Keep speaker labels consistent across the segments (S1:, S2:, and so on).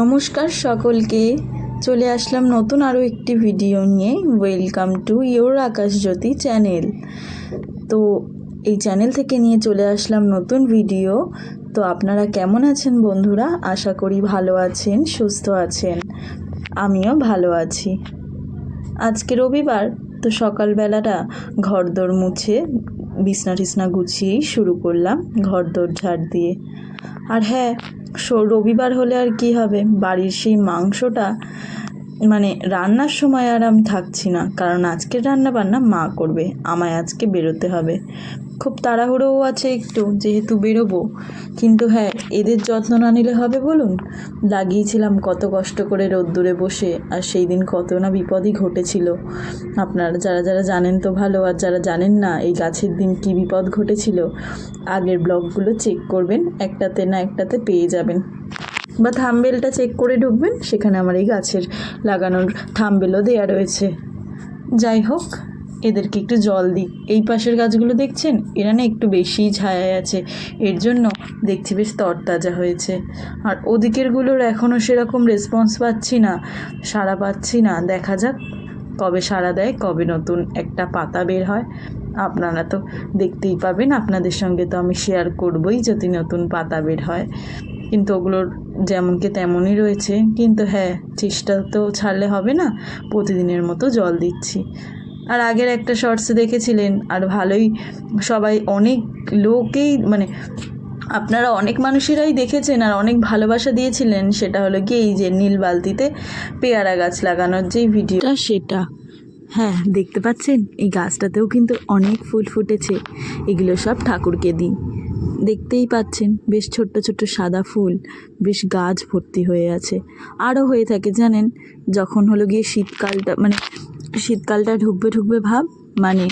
S1: নমস্কার সকলকে। চলে আসলাম নতুন আরও একটি ভিডিও নিয়ে। Welcome to your Akashjyoti channel তো এই চ্যানেল থেকে নিয়ে চলে আসলাম নতুন ভিডিও। তো আপনারা কেমন আছেন বন্ধুরা? আশা করি ভালো আছেন, সুস্থ আছেন। আমিও ভালো আছি। আজকে রবিবার, তো সকালবেলাটা ঘরদোর মুছে বিছনা টিছনা গুছিয়েই শুরু করলাম, ঘরদোর ঝাড় দিয়ে। আর হ্যাঁ রবিবার হলে আর কি হবে? বাড়ির সেই মাংসটা মানে রান্নার সময় আর আমি থাকছি না। কারণ আজকের রান্না বান্না মা করবে, আমায় আজকে বেরোতে হবে। খুব তাড়াহুড়োও আছে একটু, যেহেতু বেরোবো। কিন্তু হ্যাঁ এদের যত্ন না নিলে হবে বলুন? লাগিয়েছিলাম কত কষ্ট করে রোদ্দুরে বসে, আর সেই দিন কত না বিপদই ঘটেছিল। আপনারা যারা যারা জানেন তো ভালো, আর যারা জানেন না এই গাছের দিন কি বিপদ ঘটেছিল, আগের ব্লগগুলো চেক করবেন, একটাতে না একটাতে পেয়ে যাবেন। বা থামবেলটা চেক করে ঢুকবেন, সেখানে আমার এই গাছের লাগানোর থামবেলও দেয়া রয়েছে। যাই হোক। এদেরকে একটু জল দিই। এই পাশের গাছগুলো দেখছেন? এরা না একটু বেশিই ছায়ায় আছে। এর জন্য দেখছি বেশ তরতাজা হয়েছে। আর ওদিকেরগুলোর এখনও সেরকম রেসপন্স পাচ্ছি না। সাড়া পাচ্ছি না। দেখা যাক কবে সাড়া দেয়, কবে নতুন একটা পাতা বের হয়। আপনারা তো দেখতেই পাবেন, আপনাদের সঙ্গে তো আমি শেয়ার করবই যদি নতুন পাতা বের হয়। কিন্তু ওগুলোর যেমনকে তেমনই রয়েছে। কিন্তু হ্যাঁ চেষ্টা তো ছাড়লে হবে না। প্রতিদিনের মতো জল দিচ্ছি। আর আগের একটা শর্টসে দেখেছিলেন, আর ভালোই সবাই অনেক লোকেই মানে আপনারা অনেক মানুষেরাই দেখেছেন আর অনেক ভালোবাসা দিয়েছিলেন, সেটা হলো কি এই যে নীল বালতিতে পেয়ারা গাছ লাগানোর যেই ভিডিওটা সেটা। হ্যাঁ দেখতে পাচ্ছেন? এই গাছটাতেও কিন্তু অনেক ফুল ফুটেছে। এগুলো সব ঠাকুরকে দিই। দেখতেই পাচ্ছেন? বেশ ছোট্ট ছোট্ট সাদা ফুল, বেশ গাছ ভর্তি হয়ে আছে। আরও হয়ে থাকে, জানেন? যখন হলো গিয়ে শীতকালটা মানে শীতকালটা ঢুকবে ঢুকবে ভাব? মানে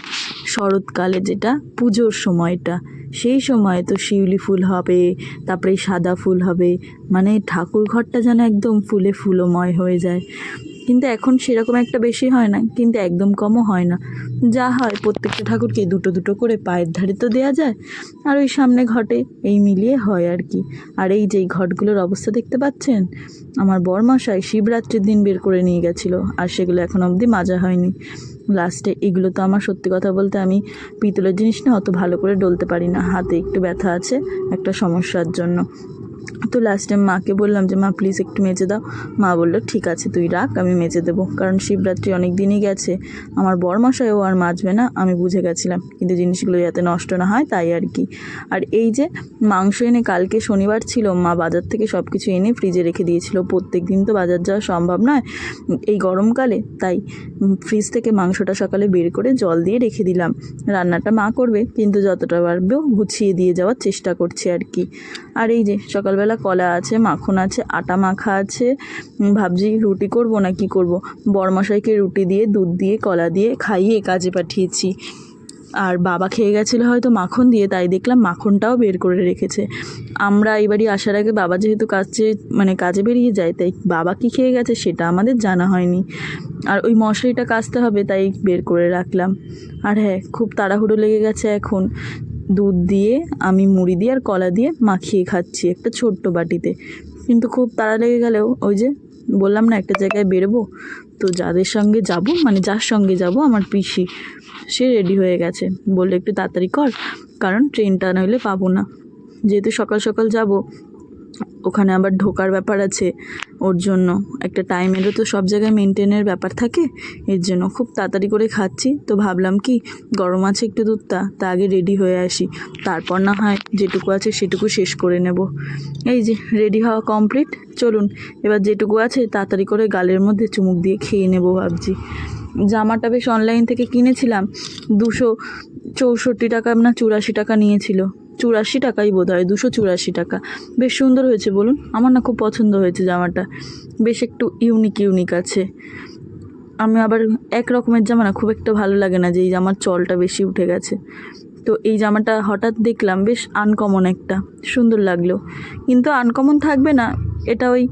S1: শরৎকালে যেটা, পুজোর সময়টা। সেই সময় তো শিউলি ফুল হবে, তারপরে সাদা ফুল হবে। মানে ঠাকুর ঘরটা যেন একদম ফুলে ফুলময় হয়ে যায়। কিন্তু এখন সেরকম একটা বেশি হয় না, কিন্তু একদম কমও হয় না। যা হয়, প্রত্যেকটা ঠাকুরকে দুটো দুটো করে পায়ের ধারে তো দেওয়া যায়, আর ওই সামনে ঘটে এই মিলিয়ে হয় আর কি। আর এই যে ঘটগুলোর অবস্থা দেখতে পাচ্ছেন? আমার বরমশাই শিবরাত্রির দিন বের করে নিয়ে গেছিল, আর সেগুলো এখন অবধি মাজা হয়নি। লাস্টে এগুলো তো আমার সত্যি কথা বলতে আমি পিতলের জিনিস না অত ভালো করে ডলতে পারি না, হাতে একটু ব্যথা আছে, একটা সমস্যার জন্য। তো লাস্ট টাইম মাকে বললাম যে, মা প্লিজ একটু মেজে দাও। মা বলল, ঠিক আছে, তুই রাখ, আমি মেজে দেবো। কারণ শিবরাত্রি অনেক দিনই গেছে। আমার বরমশাইও আর মাজবে না, আমি বুঝে গেছিলাম। কিন্তু জিনিসগুলো যাতে নষ্ট না হয়, তাই আর কি। আর এই যে মাংস এনে কালকে শনিবার ছিল, মা বাজার থেকে সব কিছু এনে ফ্রিজে রেখে দিয়েছিল। প্রত্যেক দিন তো বাজার যাওয়া সম্ভব নয়। এই গরমকালে, তাই ফ্রিজ থেকে মাংসটা সকালে বের করে জল দিয়ে রেখে দিলাম। রান্নাটা মা করবে, কিন্তু যতটা পারবেও গুছিয়ে দিয়ে যাওয়ার চেষ্টা করছি আর কি। আর এই যে সকালবেলা কলা আছে, মাখন আছে, আটা মাখা আছে। ভাবছি রুটি করব না কি করব? বরমশাইকে রুটি দিয়ে, দুধ দিয়ে, কলা দিয়ে খাইয়ে কাজে পাঠিয়েছি। আর বাবা খেয়ে গেছিল হয়তো মাখন দিয়ে, তাই দেখলাম মাখনটাও বের করে রেখেছে। আমরা এই বাড়ি আসার আগে বাবা যেহেতু কাজে মানে কাজে বেরিয়ে যায়, তাই বাবা কি খেয়ে গেছে সেটা আমাদের জানা হয়নি। আর ওই মশারিটা কাচতে হবে, তাই বের করে রাখলাম। আর হ্যাঁ খুব তাড়াহুড়ো লেগে গেছে এখন। দুধ দিয়ে, আমি মুড়ি দিয়ে আর কলা দিয়ে মাখিয়ে খাচ্ছি একটা ছোট্ট বাটিতে। কিন্তু খুব তাড়া লেগে গেলেও ওই যে বললাম না, একটা জায়গায় বেরবো, তো যাদের সঙ্গে যাব মানে যার সঙ্গে যাব, আমার পিসি, সে রেডি হয়ে গেছে। বলল, একটু তাড়াতাড়ি কর, কারণ ট্রেনটা নইলে পাবো না। যেহেতু সকাল সকাল যাব ওখানে আবার ঢোকার ব্যাপার আছে ওর জন্য। একটা টাইমেরও তো সব জায়গায় মেনটেনের ব্যাপার থাকে, এর জন্য খুব তাড়াতাড়ি করে খাচ্ছি। তো ভাবলাম কি, গরম আছে একটু দুধটা, তা আগে রেডি হয়ে আসি। তারপর না হয় যেটুকু আছে সেটুকু শেষ করে নেব। এই যে রেডি হওয়া কমপ্লিট চলুন। এবার যেটুকু আছে তাড়াতাড়ি করে গালের মধ্যে চুমুক দিয়ে খেয়ে নেব ভাবছি। জামাটা বেশ অনলাইন থেকে কিনেছিলাম, দুশো চৌষট্টি টাকা না চুরাশি টাকা নিয়েছিল। চুরাশি টাকাই বোধ হয় দুশো চুরাশি টাকা। বেশ সুন্দর হয়েছে, বলুন। আমার না খুব পছন্দ হয়েছে জামাটা। বেশ একটু ইউনিক ইউনিক আছে। আমি আবার এক রকমের জামা না, খুব একটা ভালো লাগে না যে এই জামার চলটা বেশি উঠে গেছে। তো এই জামাটা হঠাৎ দেখলাম, বেশ আনকমন একটা, সুন্দর লাগল। কিন্তু আনকমন থাকবে না, এটা ওই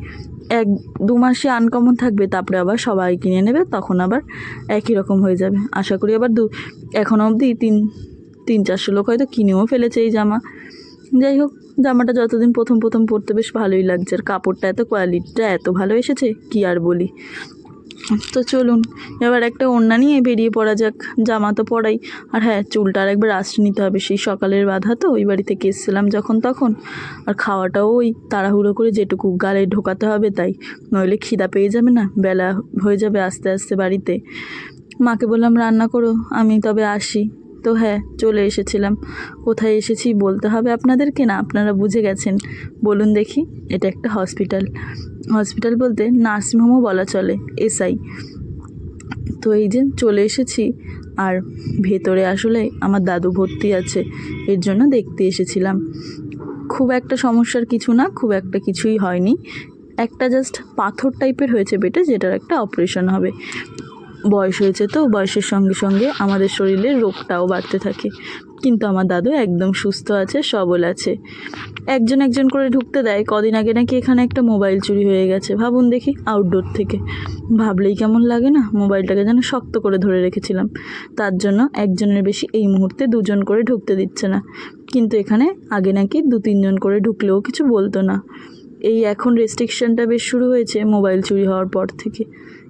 S1: এক দু মাসে আনকমন থাকবে, তারপরে আবার সবাই কিনে নেবে, তখন আবার একই রকম হয়ে যাবে। আশা করি আবার দু, এখন অবধি তিন তিন চারশো লোক হয়তো কিনেও ফেলেছে এই জামা। যাই হোক, জামাটা যতদিন প্রথম প্রথম পরতে বেশ ভালোই লাগছে। আর কাপড়টা এত কোয়ালিটিটা এত ভালো এসেছে, কি আর বলি? তো চলুন, এবার একটা ওড়না নিয়ে বেরিয়ে পড়া যাক। জামা তো পরাই। আর হ্যাঁ চুলটা আর একবার আশ্রে নিতে হবে। সেই সকালের বাধা তো, ওই বাড়ি থেকে এসেছিলাম যখন তখন। আর খাওয়াটাও ওই তাড়াহুড়ো করে যেটুকু গালে ঢোকাতে হবে তাই। নইলে খিদা পেয়ে যাবে না, বেলা হয়ে যাবে আস্তে আস্তে বাড়িতে। মাকে বললাম, রান্না করো, আমি তবে আসি। তো হ্যাঁ চলে এসেছিলাম। কোথায় এসেছি বলতে হবে আপনাদেরকে না? আপনারা বুঝে গেছেন। বলুন দেখি, এটা একটা হসপিটাল। হসপিটাল বলতে নার্সিংহোমও বলা চলে, এসআই। তো এই যে চলে এসেছি, আর ভেতরে আসলে আমার দাদু ভর্তি আছে, এর জন্য দেখতে এসেছিলাম। খুব একটা সমস্যার কিছু না, খুব একটা কিছুই হয়নি। একটা জাস্ট পাথর টাইপের হয়েছে বেটে, যেটার একটা অপারেশন হবে। বয়স হয়েছে তো, বয়সের সঙ্গে সঙ্গে আমাদের শরীরে রোগটাও বাড়তে থাকে। কিন্তু আমার দাদু একদম সুস্থ আছে, সবল আছে। একজন একজন করে ঢুকতে দেয়, কদিন আগে নাকি এখানে একটা মোবাইল চুরি হয়ে গেছে। ভাবুন দেখি আউটডোর থেকে। ভাবলেই কেমন লাগে না? মোবাইলটাকে যেন শক্ত করে ধরে রেখেছিলাম। তার জন্য একজনের বেশি এই মুহূর্তে দুজন করে ঢুকতে দিচ্ছে না। কিন্তু এখানে আগে নাকি দু তিনজন করে ঢুকলেও কিছু বলতো না। এই এখন রেস্ট্রিকশনটা বেশ শুরু হয়েছে, মোবাইল চুরি হওয়ার পর থেকে।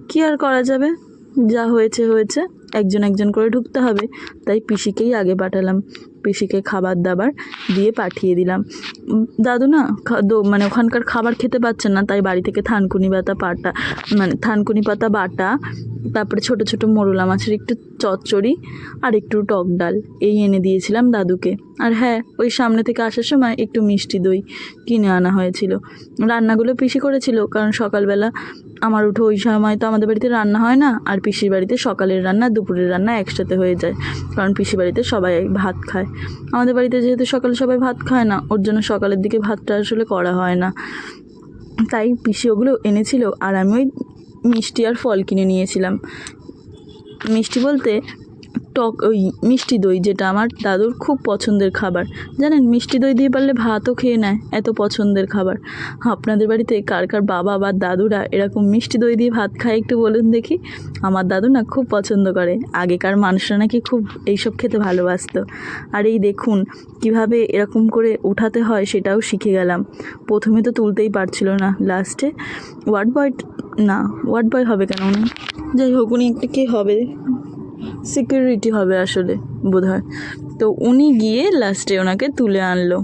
S1: কি আর করা যাবে? যা হয়েছে হয়েছে। একজন একজন করে ঢুকতে হবে। তাই পিসিকেই আগে পাঠালাম। পিসিকে খাবার দাবার দিয়ে পাঠিয়ে দিলাম। দাদু না মানে ওখানকার খাবার খেতে পাচ্ছেন না। তাই বাড়ি থেকে থানকুনি পাতা পাটা মানে থানকুনি পাতা বাটা, তারপরে ছোট ছোট মোরলা মাছের একটু চচ্চড়ি আর একটু টক ডাল এই এনে দিয়েছিলাম দাদুকে। আর হ্যাঁ ওই সামনে থেকে আসার সময় একটু মিষ্টি দই কিনে আনা হয়েছিল। রান্নাগুলো পিসি করেছিল, কারণ সকালবেলা আমার উঠো ওই সময় তো আমাদের বাড়িতে রান্না হয় না, আর পিসির বাড়িতে সকালের রান্না, দুপুরের রান্না একসাথে হয়ে যায়, কারণ পিসির বাড়িতে সবাই ভাত খায়। আমাদের বাড়িতে যেহেতু সকালে সবাই ভাত খায় না, ওর জন্য সকালের দিকে ভাতটা আসলে করা হয় না। তাই পিসি ওগুলো এনেছিল, আর আমি ওই মিষ্টি আর ফল কিনে নিয়েছিলাম। মিষ্টি বলতে টক ওই মিষ্টি দই যেটা আমার দাদুর খুব পছন্দের খাবার। জানেন, মিষ্টি দই দিয়ে পারলে ভাতও খেয়ে নেয়, এত পছন্দের খাবার। আপনাদের বাড়িতে কার কার বাবা বা দাদুরা এরকম মিষ্টি দই দিয়ে ভাত খায় একটু বলুন দেখি? আমার দাদু না খুব পছন্দ করে। আগেকার মানুষরা নাকি খুব এইসব খেতে ভালোবাসত। আর এই দেখুন, কীভাবে এরকম করে উঠাতে হয় সেটাও শিখে গেলাম। প্রথমে তো তুলতেই পারছিল না, লাস্টে। ওয়ার্ড বয় না ওয়ার্ড বয় হবে কেন যাই হোক, উনি একটা কে হবে? সিকিউরিটি হবে আসলে বোধ হয় তো উনি গিয়ে লাস্টে ওনাকে তুলে আনলো।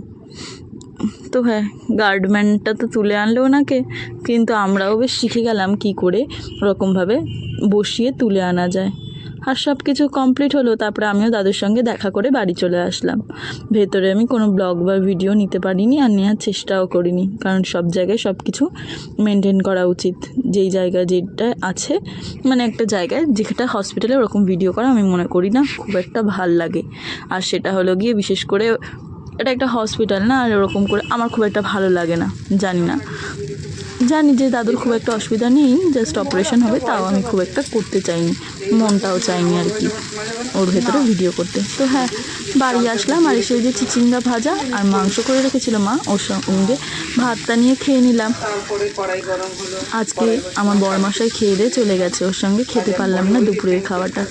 S1: তো হ্যাঁ গার্ডম্যানটা তো তুলে আনলো ওনাকে, কিন্তু আমরাও বেশ শিখে গেলাম কী করে ওরকমভাবে বসিয়ে তুলে আনা যায়। আর সব কিছু কমপ্লিট হলো, তারপরে আমিও দাদুর সঙ্গে দেখা করে বাড়ি চলে আসলাম। ভেতরে আমি কোনো ব্লগ বা ভিডিও নিতে পারিনি আর নেওয়ার চেষ্টাও করিনি, কারণ সব জায়গায় সব কিছু মেনটেন করা উচিত। যেই জায়গায় যেটা আছে মানে একটা জায়গায় যেটা হসপিটালে ওরকম ভিডিও করা আমি মনে করি না, খুব একটা ভালো লাগে। আর সেটা হলো গিয়ে বিশেষ করে এটা একটা হসপিটাল না, আর ওরকম করে আমার খুব একটা ভালো লাগে না, জানি না। জানি যে দাদুর খুব একটা অসুবিধা নেই জাস্ট অপারেশন হবে, তাও আমি খুব একটা করতে চাইনি, মনটাও চাইনি আর কি, ওর ভেতরে ভিডিও করতে। তো হ্যাঁ বাড়ি আসলাম আর এসে যে চিচিঙ্গা ভাজা আর মাংস করে রেখেছিল মা, ওর সঙ্গে ভাতটা নিয়ে খেয়ে নিলাম। আজকে আমার বড়মশাই খেয়ে দিয়ে চলে গেছে, ওর সঙ্গে খেতে পারলাম না দুপুরের খাওয়াটা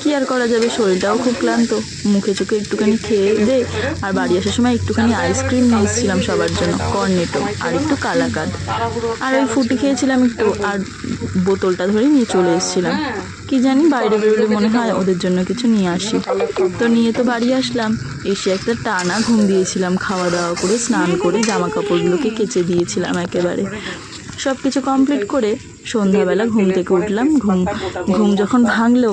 S1: কি আর করা যাবে, শরীরটাও খুব ক্লান্ত, মুখে চোখে একটুখানি খেয়ে দে আর বাড়ি আসার সময় একটুখানি আইসক্রিম নিয়ে এসেছিলাম সবার জন্য কর্নেটো আর একটু কালাকাদ। আর ওই ফুটি খেয়েছিলাম একটু, আর বোতলটা ধরে নিয়ে চলে এসেছিলাম। কি জানি বাইরে বেরোলে মনে হয় ওদের জন্য কিছু নিয়ে আসি। তো নিয়ে তো বাড়ি আসলাম, এসে একটা টানা ঘুম দিয়েছিলাম, খাওয়া দাওয়া করে, স্নান করে জামা কাপড়গুলোকে কেচে দিয়েছিলাম একেবারে। সব কিছু কমপ্লিট করে সন্ধ্যাবেলা ঘুম থেকে উঠলাম, ঘুম ঘুম যখন ভাঙলো,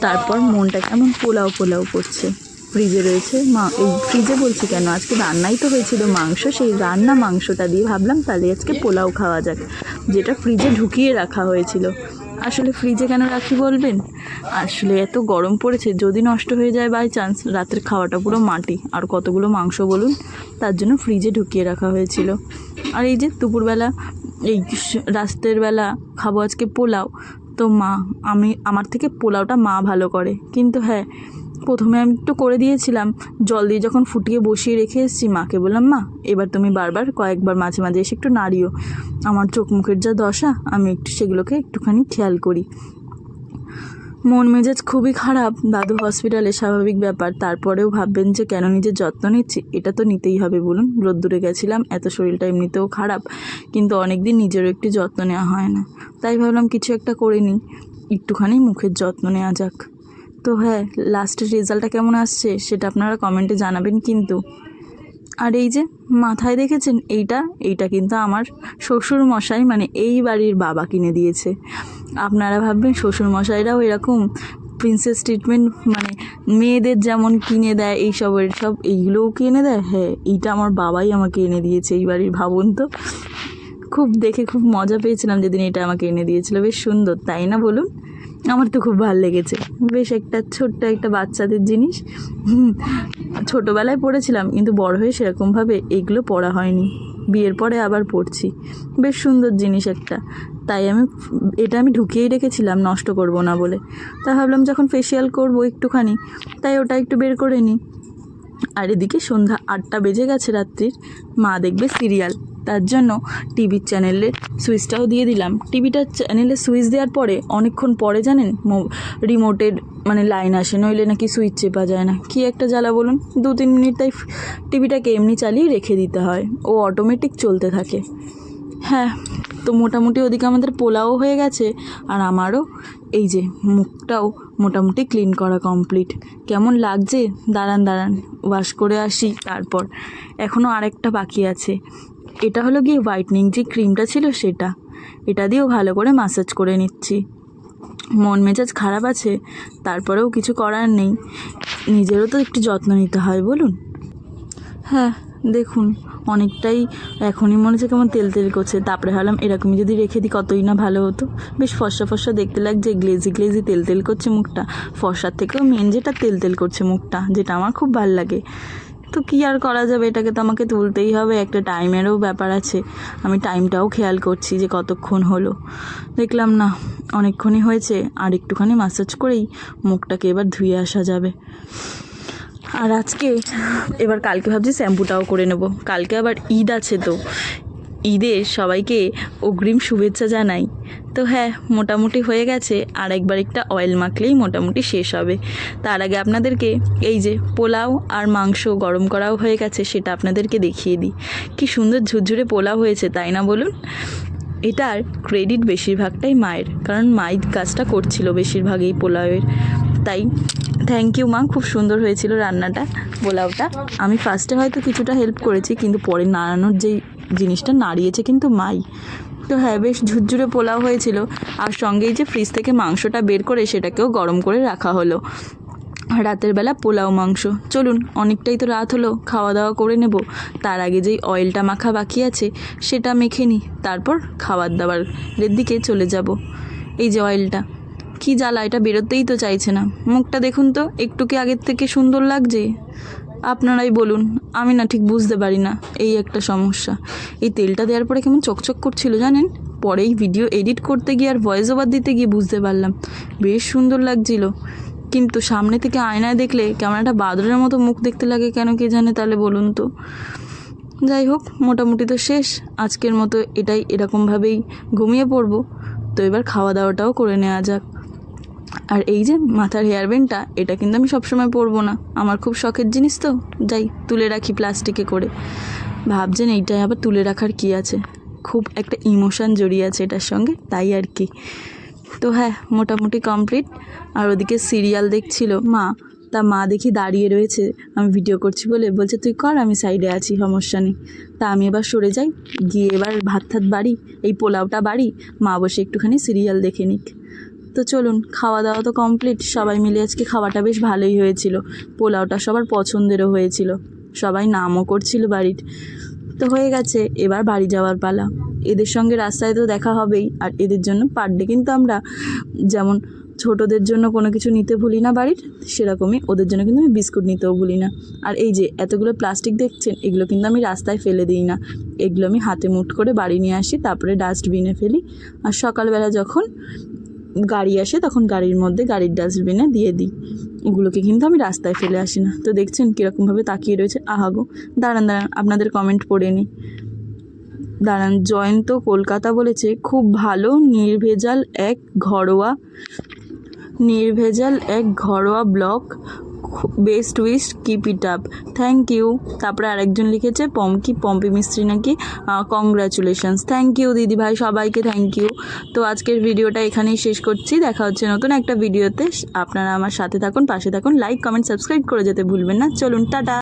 S1: তারপর মনটা কেমন পোলাও পোলাও করছে। ফ্রিজে রয়েছে মা, এই ফ্রিজে বলছি কেন? আজকে রান্নাই তো হয়েছিল মাংস, সেই রান্না মাংসটা দিয়ে ভাবলাম তাহলে আজকে পোলাও খাওয়া যাক, যেটা ফ্রিজে ঢুকিয়ে রাখা হয়েছিল। আসলে ফ্রিজে কেন রাখি বলবেন? আসলে এত গরম পড়েছে, যদি নষ্ট হয়ে যায় বাই চান্স রাতের খাওয়াটা পুরো মাটি, আর কতগুলো মাংস বলুন, তার জন্য ফ্রিজে ঢুকিয়ে রাখা হয়েছিল। আর এই যে দুপুরবেলা, এই রাতের বেলা খাব আজকে পোলাও, তো মা, আমি, আমার থেকে পোলাওটা মা ভালো করে, কিন্তু হ্যাঁ প্রথমে আমি একটু করে দিয়েছিলাম। জল দিয়ে যখন ফুটিয়ে বসিয়ে রেখে এসেছি, মাকে বললাম, মা, এবার তুমি বারবার, কয়েকবার মাঝে মাঝে এসে একটু নাড়িও। আমার চোখ মুখের যা দশা, আমি একটু সেগুলোকে একটুখানি খেয়াল করি। মন মেজাজ খুবই খারাপ। দাদু হসপিটালে স্বাভাবিক ব্যাপার। তারপরেও ভাববেন যে, কেন নিজের যত্ন নিচ্ছি? এটা তো নিতেই হবে, বলুন। রোদ্দুরে গেছিলাম, এত শরীরটা এমনিতেও খারাপ, কিন্তু অনেক দিন নিজেরও একটু যত্ন নেওয়া হয় না। তাই ভাবলাম, কিছু একটা করে নিই। একটুখানি মুখের যত্ন নেওয়া যাক। তো হ্যাঁ লাস্টের রেজাল্টটা কেমন আসছে সেটা আপনারা কমেন্টে জানাবেন কিন্তু। আর এই যে মাথায় দেখেছেন, এইটা এইটা কিন্তু আমার শ্বশুর মশাই মানে এই বাড়ির বাবা কিনে দিয়েছে। আপনারা ভাববেন শ্বশুর মশাইরাও এরকম প্রিন্সেস ট্রিটমেন্ট মানে মেয়েদের যেমন কিনে দেয় এইসব সব, এইগুলোও কিনে দেয়? হ্যাঁ এইটা আমার বাবাই আমাকে এনে দিয়েছে এই বাড়ির ভাবুন তো। খুব দেখে খুব মজা পেয়েছিলাম যেদিন এটা আমাকে এনে দিয়েছিল, বেশ সুন্দর, তাই না বলুন? আমার তো খুব ভালো লেগেছে। বেশ একটা ছোট্ট একটা বাচ্চাদের জিনিস। ছোটোবেলায় পড়েছিলাম, কিন্তু বড় হয়ে সেরকমভাবে এগুলো পড়া হয়নি। বিয়ের পরে আবার পড়ছি। বেশ সুন্দর জিনিস একটা। তাই আমি, এটা আমি ঢুকিয়েই রেখেছিলাম, নষ্ট করব না বলে। তা ভাবলাম যখন ফেসিয়াল করব একটুখানি, তাই ওটা একটু বের করে নিই। আর এদিকে সন্ধ্যা আটটা বেজে গেছে রাত্রির। মা দেখবে সিরিয়াল। তার জন্য টিভির চ্যানেলের সুইচটাও দিয়ে দিলাম। টিভিটার চ্যানেলে সুইচ দেওয়ার পরে অনেকক্ষণ পরে জানেন? রিমোটের মানে লাইন আসে, নইলে নাকি সুইচ চেপা যায় না। কি একটা জ্বালা বলুন? দু তিন মিনিট তাই টিভিটাকে এমনি চালিয়ে রেখে দিতে হয়। ও অটোমেটিক চলতে থাকে। হ্যাঁ তো মোটামুটি ওদিকে আমাদের পোলাও হয়ে গেছে। আর আমারও এই যে মুখটাও মোটামুটি ক্লিন করা কমপ্লিট কেমন লাগছে? দাঁড়ান দাঁড়ান ওয়াশ করে আসি তারপর। এখনও আরেকটা বাকি আছে। এটা হলো গিয়ে হোয়াইটনিং যে ক্রিমটা ছিল সেটা। এটা দিয়েও ভালো করে মাসাজ করে নিচ্ছি। মন মেজাজ খারাপ আছে, তারপরেও কিছু করার নেই। নিজেরও তো একটু যত্ন নিতে হয়, বলুন। হ্যাঁ দেখুন, অনেকটাই এখনই মনে হচ্ছে কেমন তেল তেল করছে। তারপরে ভাবলাম, এরকমই যদি রেখে দিই, কতই না ভালো হতো। বেশ ফর্সা ফর্সা দেখতে লাগছে, গ্লেজি গ্লেজি তেল তেল করছে মুখটা। ফর্সার থেকেও মেন যেটা তেল তেল করছে মুখটা, যেটা আমার খুব ভালো লাগে। তো কী আর করা যাবে? এটাকে তো আমাকে তুলতেই হবে, একটা টাইমেরও ব্যাপার আছে। আমি টাইমটাও খেয়াল করছি যে কতক্ষণ হলো। দেখলাম না, অনেকক্ষণই হয়েছে, আর একটুখানি মাসাজ করেই মুখটাকে এবার ধুয়ে আসা যাবে। আর আজকে এবার কালকে ভাবছি শ্যাম্পুটাও করে নেব। কালকে আবার ঈদ আছে তো। ঈদে সবাইকে অগ্রিম শুভেচ্ছা জানাই। তো হ্যাঁ মোটামুটি হয়ে গেছে। আর একবার একটা অয়েল মাখলেই মোটামুটি শেষ হবে। তার আগে আপনাদেরকে এই যে পোলাও আর মাংস গরম করাও হয়ে গেছে, সেটা আপনাদেরকে দেখিয়ে দিই। কি সুন্দর ঝুরঝুরে পোলাও হয়েছে, তাই না বলুন? এটার ক্রেডিট বেশিরভাগটাই মায়ের। কারণ মাই কাজটা করছিল বেশিরভাগ এই পোলাওয়ের। তাই থ্যাংক ইউ মা খুব সুন্দর হয়েছিল রান্নাটা, পোলাওটা। আমি ফার্স্টে হয়তো কিছুটা হেল্প করেছি, কিন্তু পরে নাড়ানোর যেই জিনিসটা নাড়িয়েছে কিন্তু মাই। তো হ্যাঁ বেশ ঝুরঝুরে পোলাও হয়েছিল। আর সঙ্গেই যে ফ্রিজ থেকে মাংসটা বের করে সেটাকেও গরম করে রাখা হলো। রাতের বেলা পোলাও মাংস। চলুন, অনেকটাই তো রাত হলো খাওয়া দাওয়া করে নেব। তার আগে যেই অয়েলটা মাখা বাকি আছে, সেটা মেখে নিই তারপর খাবার দাবারের দিকে চলে যাব। এই যে অয়েলটা কি জ্বালা, এটা বেরোতেই তো চাইছে না। মুখটা দেখুন তো, একটু কি আগের থেকে সুন্দর লাগছে? আপনারাই বলুন, আমি না ঠিক বুঝতে পারি না এই একটা সমস্যা। এই তেলটা দেওয়ার পরে কেমন চকচক করছিল জানেন? পরেই ভিডিও এডিট করতে গিয়ে আর ভয়েস ওভার দিতে গিয়ে বুঝতে পারলাম। বেশ সুন্দর লাগছিল। কিন্তু সামনে থেকে আয়নায় দেখলে কেমন একটা বাদরের মতো মুখ দেখতে লাগে কেন কে জানে তাহলে বলুন তো। যাই হোক, মোটামুটি তো শেষ। আজকের মতো এটাই, এরকমভাবেই ঘুমিয়ে পড়ব। তো এবার খাওয়া দাওয়াটাও করে নেওয়া যাক। আর এই যে মাথার হেয়ার ব্যান্ডটা এটা কিন্তু আমি সবসময় পরবো না। আমার খুব শখের জিনিস তো। যাই, তুলে রাখি প্লাস্টিকে করে। ভাবছেন এইটাই আবার তুলে রাখার কি আছে? খুব একটা ইমোশান জড়িয়ে আছে এটার সঙ্গে, তাই আর কি। তো হ্যাঁ মোটামুটি কমপ্লিট। আর ওদিকে সিরিয়াল দেখছিল মা, তা মা দেখি দাঁড়িয়ে রয়েছে। আমি ভিডিও করছি বলে বলছে, তুই কর, আমি সাইডে আছি, সমস্যা নেই। তা আমি এবার সরে যাই, গিয়ে এবার ভাত থাত বাড়ি, এই পোলাওটা বাড়ি। মা বসে একটুখানি সিরিয়াল দেখে নিক। তো চলুন খাওয়া দাওয়া তো কমপ্লিট সবাই মিলে আজকে খাওয়াটা বেশ ভালোই হয়েছিল। পোলাওটা সবার পছন্দেরও হয়েছিল। সবাই নামও করছিল বাড়ির। তো হয়ে গেছে, এবার বাড়ি যাওয়ার পালা। এদের সঙ্গে রাস্তায় তো দেখা হবেই, আর এদের জন্য পার ডে কিন্তু আমরা যেমন ছোটদের জন্য কোনো কিছু নিতে ভুলি না বাড়ির, সেরকমই ওদের জন্য কিন্তু আমি বিস্কুট নিতেও ভুলি না। আর এই যে এতগুলো প্লাস্টিক দেখছেন, এগুলো কিন্তু আমি রাস্তায় ফেলে দিই না। এগুলো আমি হাতে মুঠ করে বাড়ি নিয়ে আসি, তারপরে ডাস্টবিনে ফেলি। আর সকালবেলা যখন গাড়ি আসে, তখন গাড়ির মধ্যে গাড়ির ডাস্টবিনে দিয়ে দিই। ওগুলোকে কিন্তু আমি রাস্তায় ফেলে আসি না। তো দেখছেন কীরকমভাবে তাকিয়ে রয়েছে। আহাগো দাঁড়ান দাঁড়ান, আপনাদের কমেন্ট পড়ে নিই। দাঁড়ান, জয়ন্ত কলকাতা বলেছে, খুব ভালো, নির্ভেজাল এক ঘরোয়া, নির্ভেজাল এক ঘরোয়া blog best wish keep it up thank you তারপরে আরেকজন লিখেছে, পম্পি পম্পি মিস্ত্রি নাকি? কংগ্রাচুলেশনস থ্যাংক ইউ দিদি ভাই, সবাইকে থ্যাংক ইউ তো আজকের ভিডিওটা এখানেই শেষ করছি। দেখা হচ্ছে নতুন একটা ভিডিওতে। আপনারা আমার সাথে থাকুন, পাশে থাকুন। লাইক কমেন্ট সাবস্ক্রাইব করে যেতে ভুলবেন না। চলুন, টাটা।